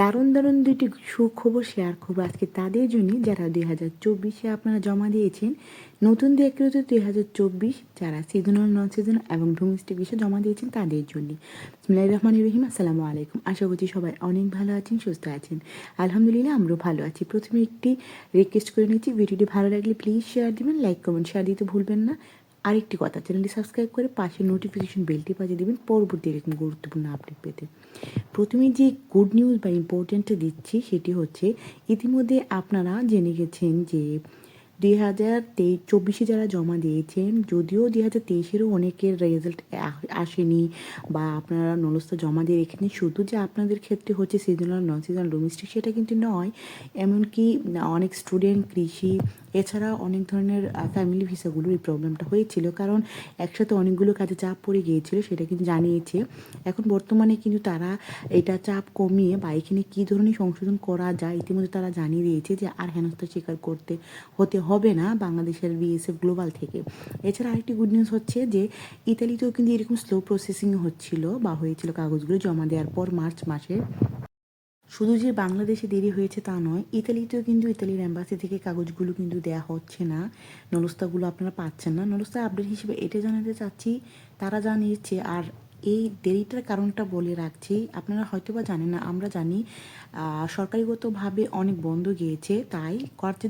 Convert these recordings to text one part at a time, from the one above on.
দারুণ দারুণ দুটি সুখবর, শেয়ার করব আজকে তাদের জন্য যারা দুই হাজার চব্বিশে আপনারা জমা দিয়েছেন, নতুন দেখতে দুই হাজার চব্বিশ যারা সিজনাল নন সিজনাল এবং ডোমেস্টিক বিষয়ে জমা দিয়েছেন তাদের জন্য। ইসমিল্লাহ রহমান রহিম, আসসালামু আলাইকুম। আশা করছি সবাই অনেক ভালো আছেন, সুস্থ আছেন। আলহামদুলিল্লাহ আমরাও ভালো আছি। প্রথমে একটি রিকোয়েস্ট করে নিচ্ছি, ভিডিওটি ভালো লাগলে প্লিজ শেয়ার দিবেন লাইক কমেন্ট শেয়ার দিতে ভুলবেন না। আরেকটি কথা, চ্যানেলটি সাবস্ক্রাইব করে পাশে নোটিফিকেশন বেলটি বাজিয়ে দেবেন পরবর্তী এরকম গুরুত্বপূর্ণ আপডেট পেতে। প্রথমে যে গুড নিউজ বা ইম্পর্টেন্টটা দিচ্ছি সেটি হচ্ছে, ইতিমধ্যে আপনারা জেনে গেছেন যে দুই হাজার তেইশ চব্বিশে যারা জমা দিয়েছেন, যদিও দুই হাজার তেইশেরও অনেকের রেজাল্ট আসেনি বা আপনারা নলস্তা জমা দিয়ে রেখেছেন, শুধু যে আপনাদের ক্ষেত্রে হচ্ছে সিজনাল নন সিজনাল ডোমেস্টিক সেটা কিন্তু নয়, এমনকি অনেক স্টুডেন্ট কৃষি এছাড়া অনেক ধরনের ফ্যামিলি ভিসাগুলোর এই প্রবলেমটা হয়েছিল। কারণ একসাথে অনেকগুলো কাজে চাপ পড়ে গিয়েছিল, সেটা কিন্তু জানিয়েছে। এখন বর্তমানে কিন্তু তারা এটা চাপ কমিয়ে বা এখানে কী ধরনের সংশোধন করা যায়, ইতিমধ্যে তারা জানিয়ে দিয়েছে যে আর হেনস্থা স্বীকার করতে, হতে হবে না বাংলাদেশের বিএসএফ গ্লোবাল থেকে। এছাড়া আরেকটি গুড নিউজ হচ্ছে যে, ইতালিতেও কিন্তু এরকম স্লো প্রসেসিং হচ্ছিল বা হয়েছিল কাগজগুলো জমা দেওয়ার পর মার্চ মাসে। শুধু যে বাংলাদেশে দেরি হয়েছে তা নয়, ইতালিতেও কিন্তু ইতালির অ্যাম্বাসি থেকে কাগজগুলো কিন্তু দেয়া হচ্ছে না। নলস্তাগুলো আপনারা পাচ্ছেন না। নলস্তা আপডেট হিসেবে এটা জানাতে চাচ্ছি, তারা জানিয়েছে, আর এই দেরিটার কারণটা বলে রাখছি। আপনারা হয়তো বা জানেন না, আমরা জানি সরকারিগতভাবে অনেক বন্ধ গিয়েছে, তাই কর্তা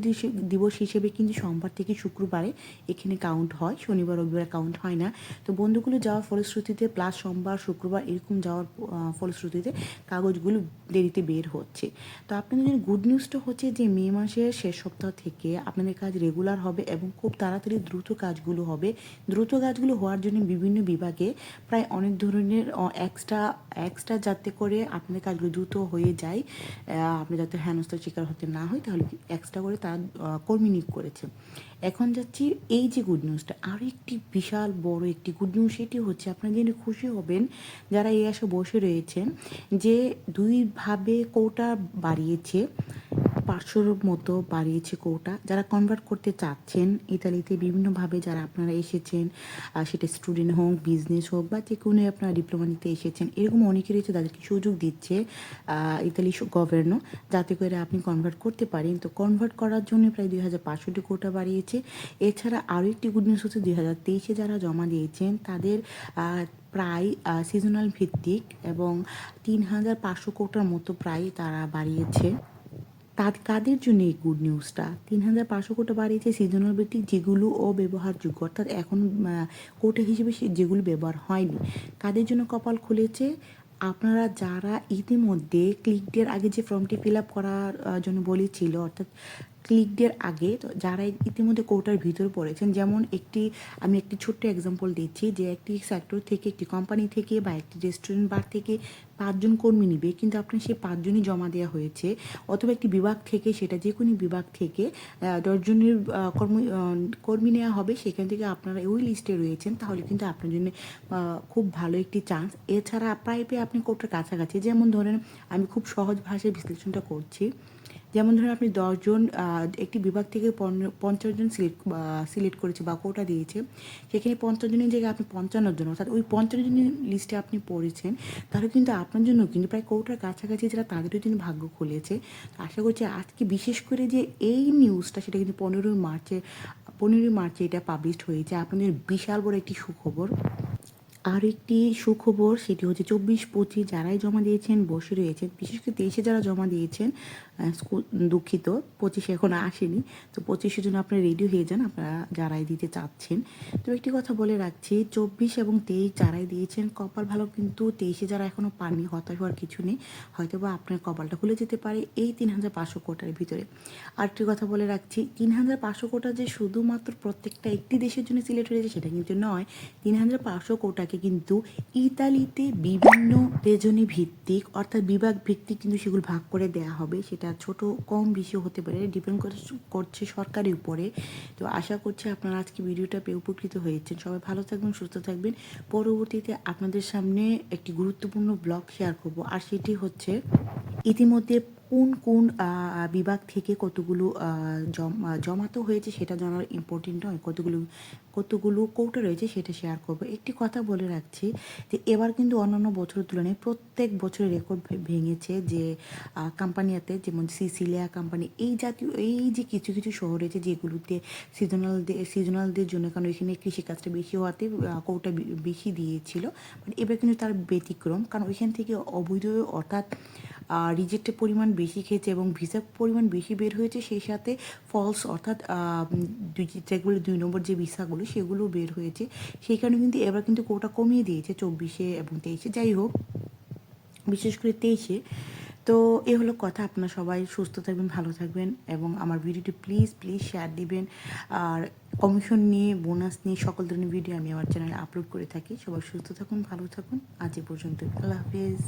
দিবস হিসেবে কিন্তু সোমবার থেকে শুক্রবারে এখানে কাউন্ট হয়, শনিবার, রবিবার কাউন্ট হয় না। তো বন্ধুগুলো যাওয়ার ফলশ্রুতিতে প্লাস সোমবার, শুক্রবার এরকম যাওয়ার ফলশ্রুতিতে কাগজগুলো দেরিতে বের হচ্ছে। তো আপনাদের জন্য গুড নিউজটা হচ্ছে যে, মে মাসের শেষ সপ্তাহ থেকে আপনাদের কাজ রেগুলার হবে এবং খুব তাড়াতাড়ি দ্রুত কাজগুলো হবে। দ্রুত কাজগুলো হওয়ার জন্য বিভিন্ন বিভাগে প্রায় অনেক ধরনের এক্সট্রা এক্সট্রা যাতে করে আপনাদের কাজগুলো দ্রুত হয়ে যায় আপনি যাতে হেনস্থার শিকার হতে না হয়, তাহলে এক্সট্রা করে তারা কর্মী নিয়োগ করেছে। এখন যাচ্ছি এই যে গুড নিউজটা আরও একটি বিশাল বড় একটি গুড নিউজ সেটি হচ্ছে আপনারা জেনে খুশি হবেন, যারা এই আসে বসে রয়েছেন, যে দুইভাবে কোটা বাড়িয়েছে পাঁচশোর মতো বাড়িয়েছে কোটা। যারা কনভার্ট করতে চাচ্ছেন ইতালিতে বিভিন্নভাবে যারা আপনারা এসেছেন সেটা স্টুডেন্ট হোক বিজনেস হোক বা যে কোনো আপনারা ডিপ্লোমা নিতে এসেছেন, এরকম অনেকে রয়েছে তাদেরকে সুযোগ দিচ্ছে ইতালি গভর্নর যাতে করে আপনি কনভার্ট করতে পারেন। তো কনভার্ট করার জন্য প্রায় দুই হাজার পাঁচশোটি কোটা বাড়িয়েছে। এছাড়া আরও একটি গুড নিউজ হচ্ছে দুই হাজার তেইশে যারা জমা দিয়েছেন, তাদের প্রায় সিজনাল ভিত্তিক এবং তিন হাজার পাঁচশো কোটার মতো প্রায় তারা বাড়িয়েছে। তাদের কাদের জন্য এই গুড নিউজটা তিন হাজার পাঁচশো কোটি বাড়িয়েছে সিজনাল ভিত্তিক যেগুলো অব্যবহারযোগ্য, অর্থাৎ এখন কোটে হিসেবে যেগুলো ব্যবহার হয়নি। কাদের জন্য কপাল খুলেছে? আপনারা যারা ইতিমধ্যে ক্লিকদের আগে যে ফর্মটি ফিল আপ করার জন্য বলেছিল, অর্থাৎ ক্লিক ডের আগে তো যারা ইতিমধ্যে কোটার ভিতর পড়েছেন, যেমন একটি, আমি একটি ছোট্ট এক্সাম্পল দিচ্ছি যে একটি সেক্টর থেকে, একটি কোম্পানি থেকে বা একটি রেস্টুরেন্ট বার থেকে পাঁচজন কর্মী নিবে, কিন্তু আপনার সেই পাঁচজনই জমা দেওয়া হয়েছে, অথবা একটি বিভাগ থেকে, সেটা যে কোনো বিভাগ থেকে দশজনের কর্মী কর্মী নেওয়া হবে, সেখান থেকে আপনারা ওই লিস্টে রয়েছেন, তাহলে কিন্তু আপনার জন্য খুব ভালো একটি চান্স এছাড়া প্রাইভে আপনি কোটার কাছাকাছি, যেমন ধরেন, আমি খুব সহজ ভাষায় বিশ্লেষণটা করছি। যেমন ধরুন আপনি দশজন একটি বিভাগ থেকে পঞ্চাশ জন সিলেক্ট সিলেক্ট করেছে বা কোটা দিয়েছে, সেখানে পঞ্চাশ জনের জায়গায় আপনি পঞ্চান্ন জন, অর্থাৎ ওই পঞ্চান্ন জনের লিস্টে আপনি পড়েছেন, তাহলে কিন্তু আপনার জন্য কিন্তু প্রায় কোটার কাছাকাছি যারা তাদেরও কিন্তু ভাগ্য খুলেছে। আশা করছি আজকে বিশেষ করে যে এই নিউজটা সেটা কিন্তু পনেরোই মার্চে পনেরোই মার্চে এটা পাবলিশড হয়েছে। আপনাদের বিশাল বড় একটি সুখবর। আর একটি সুখবর, সেটি হচ্ছে চব্বিশ পঁচিশ যারাই জমা দিয়েছেন বসে রয়েছেন। বিশেষ করে তেইশে যারা জমা দিয়েছেন স্কুল, দুঃখিত, পঁচিশে এখন আসেনি। তো পঁচিশের জন্য আপনারা রেডি হয়ে যান, আপনারা যারাই দিতে চাচ্ছেন। তো একটি কথা বলে রাখছি, চব্বিশ এবং তেইশ যারাই দিয়েছেন, কপাল ভালো কিন্তু তেইশে যারা এখনও পাননি, হতাশ হওয়ার কিছু নেই। হয়তো বা আপনার কপালটা খুলে যেতে পারে এই তিন হাজার পাঁচশো কোটার ভিতরে। আরেকটি কথা বলে রাখছি, তিন হাজার পাঁচশো কোটা যে শুধুমাত্র প্রত্যেকটা একটি দেশের জন্য সিলেক্ট হয়েছে, সেটা কিন্তু নয়। তিন হাজার পাঁচশো কোটাকে কিন্তু ইতালিতে বিভিন্ন রেজনে ভিত্তিক অর্থাৎ বিভাগ ভিত্তিক কিন্তু সেগুলো ভাগ করে দেওয়া হবে। সেটা ছোট, কম বেশি হতে পারে। ডিপেন্ড করছে সরকারের উপরে। তো আশা করছি আপনারা আজকে ভিডিওটা পেয়ে উপকৃত হয়েছেন। সবাই ভালো থাকবেন, সুস্থ থাকবেন। পরবর্তীতে আপনাদের সামনে একটি গুরুত্বপূর্ণ ব্লগ শেয়ার করব। আর সেটি হচ্ছে, ইতিমধ্যে কোন কোন বিভাগ থেকে কতগুলো আহ, জম- আহ, জমা তো হয়েছে সেটা জানার ইম্পর্টেন্ট নয়। কতগুলো কতগুলো কৌটো রয়েছে সেটা শেয়ার করব। একটি কথা বলে রাখছি যে এবার কিন্তু অন্যান্য বছরের তুলনায় প্রত্যেক বছরের রেকর্ড ভেঙেছে যে কোম্পানিয়াতে যেমন সিসিলিয়া কোম্পানি এই জাতীয় এই যে কিছু কিছু শহর রয়েছে যেগুলোতে সিজনাল সিজনালদের জন্য কারণ এখানে কৃষিকাজটা বেশি হওয়াতে কৌটা বেশি দিয়েছিল। বাট এবার কিন্তু তার ব্যতিক্রম কারণ ওইখান থেকে অবৈধ অর্থাৎ রিজেক্টের পরিমাণ বেশি খেয়েছে এবং ভিসার পরিমাণ বেশি বের হয়েছে, সেই সাথে ফলস অর্থাৎ যেগুলো দুই নম্বর যে ভিসাগুলো সেগুলো বের হয়েছে। সেই কারণে কিন্তু এবার কিন্তু কোটা কমিয়ে দিয়েছে চব্বিশে এবং তেইশে। যাই হোক, বিশেষ করে তেইশে। তো এ হলো কথা। আপনারা সবাই সুস্থ থাকবেন, ভালো থাকবেন এবং আমার ভিডিওটি প্লিজ প্লিজ শেয়ার দিবেন। আর কমিশন নিয়ে বোনাস নিয়ে সকল ধরনের ভিডিও আমি আমার চ্যানেলে আপলোড করে থাকি। সবাই সুস্থ থাকুন, ভালো থাকুন। আজ এ পর্যন্ত আল্লাহ হাফেজ।